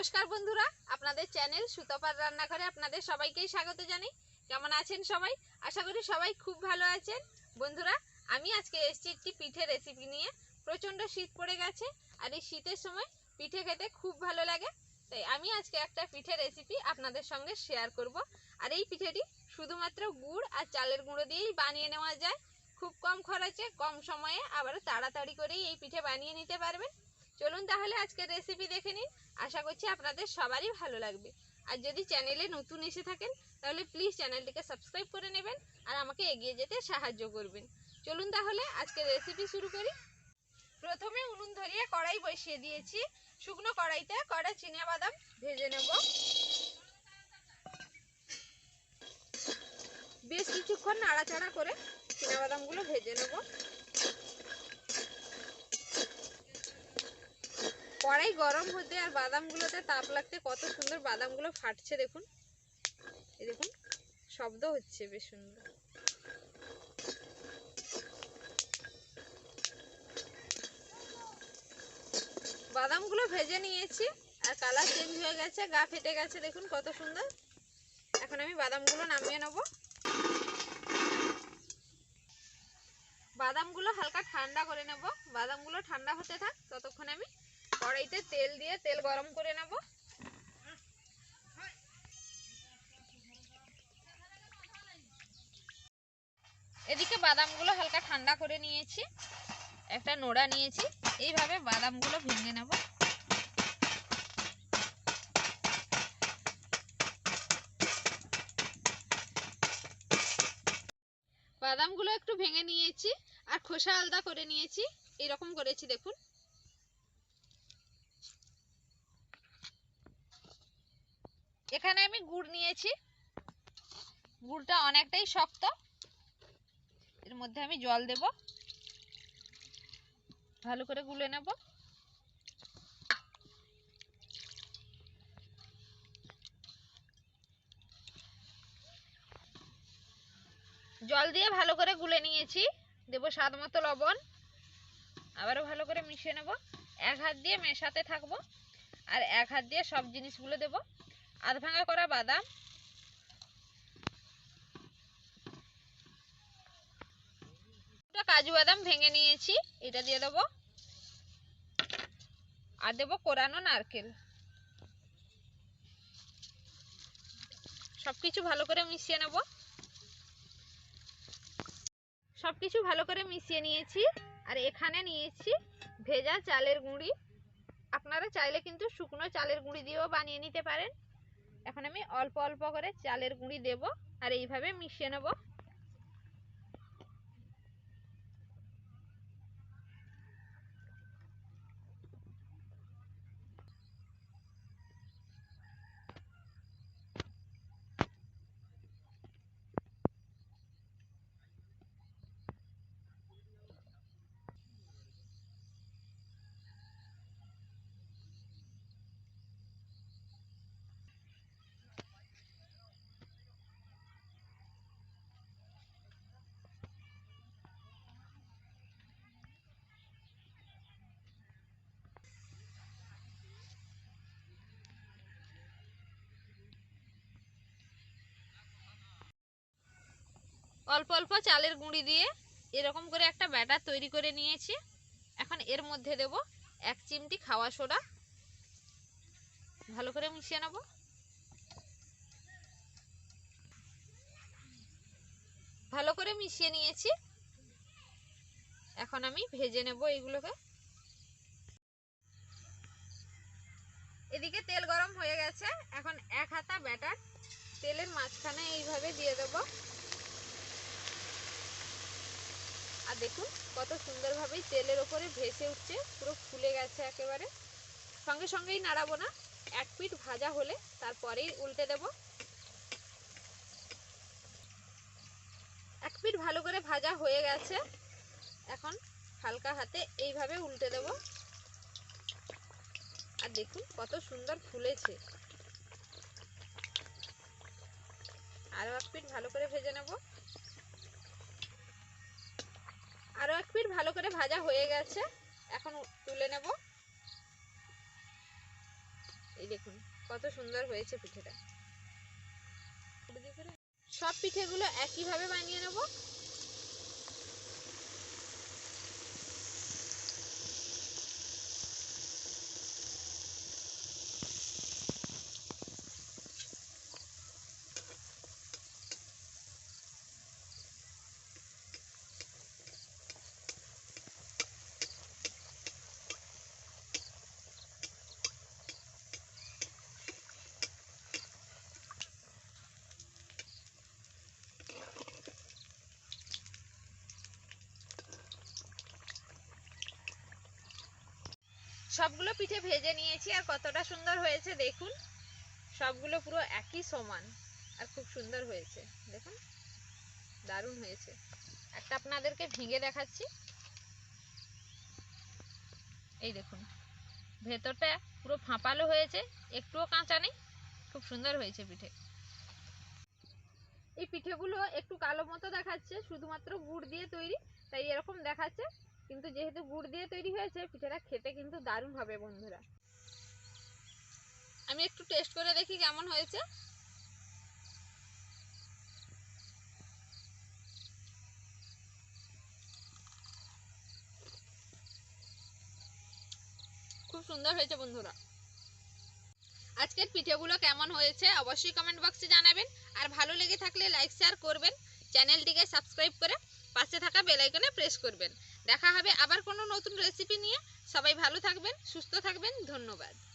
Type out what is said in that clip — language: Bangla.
নমস্কার বন্ধুরা, আপনাদের চ্যানেল সুতপার রান্নাঘরে আপনাদের সবাইকেই স্বাগত জানাই। কেমন আছেন সবাই? আশা করি সবাই খুব ভালো আছেন। বন্ধুরা, আমি আজকে এসেছি একটি পিঠে রেসিপি নিয়ে। প্রচণ্ড শীত পড়ে গেছে, আর এই শীতের সময় পিঠে খেতে খুব ভালো লাগে। তাই আমি আজকে একটা পিঠে রেসিপি আপনাদের সঙ্গে শেয়ার করব। আর এই পিঠেটি শুধুমাত্র গুড় আর চালের গুঁড়ো দিয়েই বানিয়ে নেওয়া যায়। খুব কম খরচে, কম সময়ে আবার তাড়াতাড়ি করেই এই পিঠে বানিয়ে নিতে পারবেন। চলুন তাহলে আজকের রেসিপি দেখে নিন আশা করছি আপনাদের সবারই ভালো লাগবে। আর যদি চ্যানেলে নতুন এসে থাকেন, তাহলে প্লিজ চ্যানেলটিকে সাবস্ক্রাইব করে নেবেন আর আমাকে এগিয়ে যেতে সাহায্য করবেন। চলুন তাহলে আজকের রেসিপি শুরু করি। প্রথমে উনুন ধরিয়ে কড়াই বসিয়ে দিয়েছি। শুকনো কড়াইতে কড়া বাদাম ভেজে নেব। বেশ কিছুক্ষণ নাড়াচাড়া করে বাদামগুলো ভেজে নেব। কড়াই গরম হতে আর বাদামগুলোতে তাপ লাগতে কত সুন্দর বাদামগুলো ফাটছে দেখুন। এই দেখুন, শব্দ হচ্ছে বেশ সুন্দর। বাদামগুলো ভেজে নিয়েছি আর কালার চেঞ্জ হয়ে গেছে, গা ফেটে গেছে, দেখুন কত সুন্দর। এখন আমি বাদামগুলো নামিয়ে নেব। বাদামগুলো হালকা ঠান্ডা করে নেব। বাদামগুলো ঠান্ডা হতে থাক, ততক্ষণ আমি কড়াইতে তেল দিয়ে তেল গরম করে নেব। এদিকে বাদামগুলো হালকা ঠান্ডা করে নিয়েছি। একটা নোড়া নিয়েছি। এইভাবে বাদামগুলো ভেঙে নেব। বাদামগুলো একটু ভেঙে নিয়েছি। আর খোসা আলাদা করে নিয়েছি। এরকম করেছি, দেখুন। এখানে আমি গুড় নিয়েছি। গুড়টা অনেকটাই শক্ত। এর মধ্যে আমি জল দেব। ভালো করে গুলে নেব। জল দিয়ে ভালো করে গুলে নিয়েছি। দেব স্বাদ মতো লবণ। আবারও ভালো করে মিশিয়ে নেব। এক হাত দিয়ে মেশাতে থাকব। আর এক হাত দিয়ে সব জিনিসগুলো দেব। আধ ভাঙা করা বাদাম। কাজু বাদাম ভেঙে নিয়েছি, এটা দিয়ে দেবো। আর দেবো কোরানো নারকেল। সবকিছু ভালো করে মিশিয়ে নেব। সবকিছু ভালো করে মিশিয়ে নিয়েছি। আর এখানে নিয়েছি ভেজা চালের গুঁড়ি। আপনারা চাইলে কিন্তু শুকনো চালের গুঁড়ি দিয়েও বানিয়ে নিতে পারেন। এখন আমি অল্প অল্প করে চালের গুঁড়ি দেবো আর এইভাবে মিশিয়ে নেব। অল্প অল্প চালের গুঁড়ি দিয়ে এরকম করে একটা ব্যাটার তৈরি করে নিয়েছি। এখন এর মধ্যে দেব এক চিমটি খাওয়া সোডা। ভালো করে মিশিয়ে নেব। ভালো করে মিশিয়ে নিয়েছি। এখন আমি ভেজে নেব এইগুলোকে এদিকে তেল গরম হয়ে গেছে। এখন এক হাতা ব্যাটার তেলের মাঝখানে এইভাবে দিয়ে দেবো। আর দেখুন, কত সুন্দরভাবেই তেলের ওপরে ভেসে উঠছে, পুরো ফুলে গেছে একেবারে। সঙ্গে সঙ্গেই নাড়াবো না, এক পিঠ ভাজা হলে তারপরেই উল্টে দেব। এক পিঠ ভালো করে ভাজা হয়ে গেছে, এখন হালকা হাতে এইভাবে উল্টে দেব। আর দেখুন, কত সুন্দর ফুলেছে। আরও এক পিঠ ভালো করে ভেজে নেব আরও এক পিঠ ভালো করে ভাজা হয়ে গেছে। এখন তুলে নেব। এই দেখুন, কত সুন্দর হয়েছে পিঠেটা। সব পিঠেগুলো একইভাবে বানিয়ে নেব। সবগুলো পিঠে ভেজে নিয়েছি আর কতটা সুন্দর হয়েছে দেখুন। সবগুলো পুরো একই সমান আর খুব সুন্দর হয়েছে, দেখুন। দারুণ হয়েছে। একটা আপনাদেরকে ভেঙে দেখাচ্ছি। এই দেখুন, ভেতরটা পুরো ফাঁপালো হয়েছে, একটুও কাঁচা নেই, খুব সুন্দর হয়েছে পিঠে। এই পিঠেগুলো একটু কালো মতো দেখাচ্ছে, শুধুমাত্র গুড় দিয়ে তৈরি, তাই এরকম দেখাচ্ছে। কিন্তু যেহেতু গুড় দিয়ে তৈরি হয়েছে, পিঠেটা খেতে কিন্তু দারুণ হবে বন্ধুরা। আমি একটু টেস্ট করে দেখি কেমন হয়েছে। খুব সুন্দর হয়েছে বন্ধুরা। আজকের পিঠেগুলো কেমন হয়েছে অবশ্যই কমেন্ট বক্সে জানাবেন। আর ভালো লেগে থাকলে লাইক শেয়ার করবেন। চ্যানেলটিকে সাবস্ক্রাইব করে পাশে থাকা বেল আইকনে প্রেস করবেন। দেখা হবে আবার কোনো নতুন রেসিপি নিয়ে। সবাই ভালো থাকবেন, সুস্থ থাকবেন। ধন্যবাদ।